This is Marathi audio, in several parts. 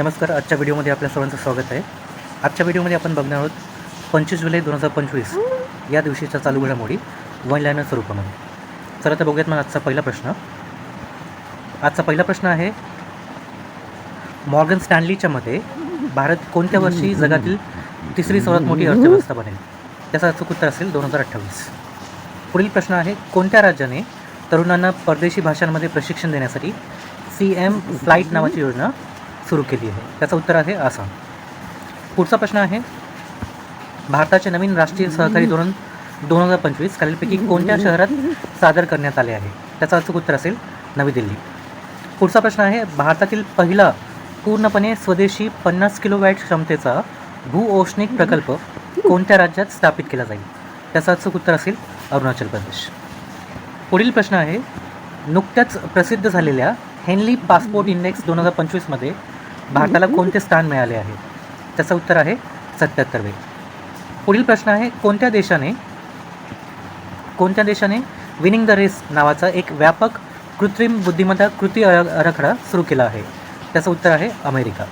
नमस्कार आजच्या व्हिडिओमध्ये आपल्या सर्वांचं स्वागत आहे. आजच्या व्हिडिओमध्ये आपण बघणार आहोत पंचवीस जुलै दोन हजार पंचवीस या दिवशीच्या चालू घडामोडी वन लायनर स्वरूपामध्ये. चला तर बघूयात मग आजचा पहिला प्रश्न. आजचा पहिला प्रश्न आहे मॉर्गन स्टॅनलीच्या मते भारत कोणत्या वर्षी जगातील तिसरी सर्वात मोठी अर्थव्यवस्था बनेल? त्याचं अचूक उत्तर असेल दोन हजार अठ्ठावीस. पुढील प्रश्न आहे कोणत्या राज्याने तरुणांना परदेशी भाषांमध्ये प्रशिक्षण देण्यासाठी सी एम फ्लाईट नावाची योजना सुरू केली आहे. त्याचं उत्तर आहे आसाम. पुढचा प्रश्न आहे भारताचे नवीन राष्ट्रीय सहकारी धोरण दोन हजार पंचवीस खालीलपैकी कोणत्या शहरात सादर करण्यात आले आहे? त्याचं अचूक उत्तर असेल नवी दिल्ली. पुढचा प्रश्न आहे भारतातील पहिला पूर्णपणे स्वदेशी पन्नास किलोवॅट क्षमतेचा भूऔष्णिक प्रकल्प कोणत्या राज्यात स्थापित केला जाईल? त्याचं अचूक उत्तर असेल अरुणाचल प्रदेश. पुढील प्रश्न आहे नुकत्याच प्रसिद्ध झालेल्या हेनली पासपोर्ट इंडेक्स दोन हजार पंचवीसमध्ये भारताला कोणते स्थान मिळाले आहे? त्याचं उत्तर आहे सत्याहत्तरवे पुढील प्रश्न आहे कोणत्या देशाने कोणत्या देशाने विनिंग द रेस नावाचा एक व्यापक कृत्रिम बुद्धिमत्ता कृती आराखडा सुरू केला आहे? त्याचं उत्तर आहे अमेरिका.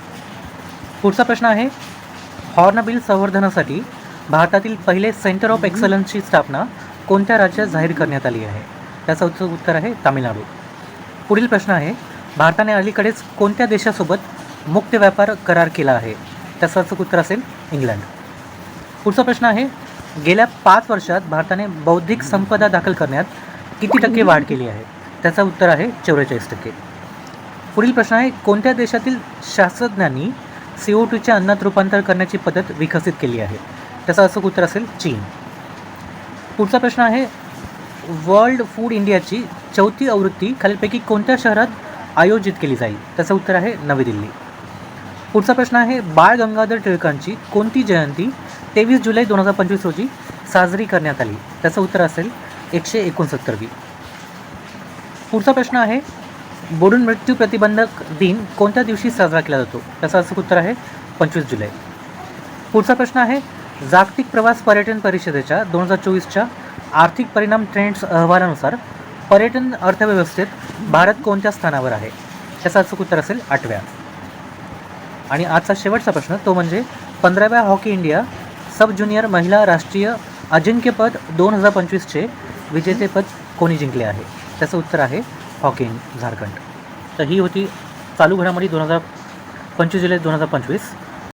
पुढचा प्रश्न आहे हॉर्नबिल संवर्धनासाठी भारतातील पहिले सेंटर ऑफ एक्सलन्सची स्थापना कोणत्या राज्यात जाहीर करण्यात आली आहे? त्याचं उत्तर उत्तर आहे तामिळनाडू. पुढील प्रश्न आहे भारताने अलीकडेच कोणत्या देशासोबत मुक्त व्यापार करार केला आहे. त्याचं उत्तर असेल इंग्लंड. पुढचा प्रश्न आहे गेल्या पाच वर्षात भारताने बौद्धिक संपदा दाखल करण्यात किती टक्के वाढ केली आहे? त्याचं उत्तर आहे चौवेचाळीस टक्के. पुढील प्रश्न आहे कोणत्या देशातील शास्त्रज्ञांनी सी ओ टूच्या अन्नात रूपांतर करण्याची पद्धत विकसित केली आहे? त्याचं असं उत्तर असेल चीन. पुढचा प्रश्न आहे वर्ल्ड फूड इंडियाची चौथी आवृत्ती खालीलपैकी कोणत्या शहरात आयोजित केली जाईल? त्याचं उत्तर आहे नवी दिल्ली. पुढचा प्रश्न आहे बाळ गंगाधर टिळकांची कोणती जयंती तेवीस जुलै दोन हजार पंचवीस रोजी साजरी करण्यात आली? त्याचं उत्तर असेल एकशे एकोणसत्तरवी पुढचा प्रश्न आहे बुडून मृत्यू प्रतिबंधक दिन कोणत्या दिवशी साजरा केला जातो? त्याचं असं उत्तर आहे पंचवीस जुलै. पुढचा प्रश्न आहे जागतिक प्रवास पर्यटन परिषदेच्या दोन हजार चोवीसच्या आर्थिक परिणाम ट्रेंड्स अहवालानुसार पर्यटन अर्थव्यवस्थेत भारत कोणत्या स्थानावर आहे? त्याचं अचूक उत्तर असेल आठव्या. आणि आजचा शेवटचा प्रश्न तो म्हणजे पंधराव्या हॉकी इंडिया सब ज्युनियर महिला राष्ट्रीय अजिंक्यपद दोन हजार पंचवीसचे विजेतेपद कोणी जिंकले आहे? त्याचं उत्तर आहे हॉकी झारखंड. तर ही होती चालू घडामोडी दोन हजार पंचवीस जुलै दोन हजार पंचवीस.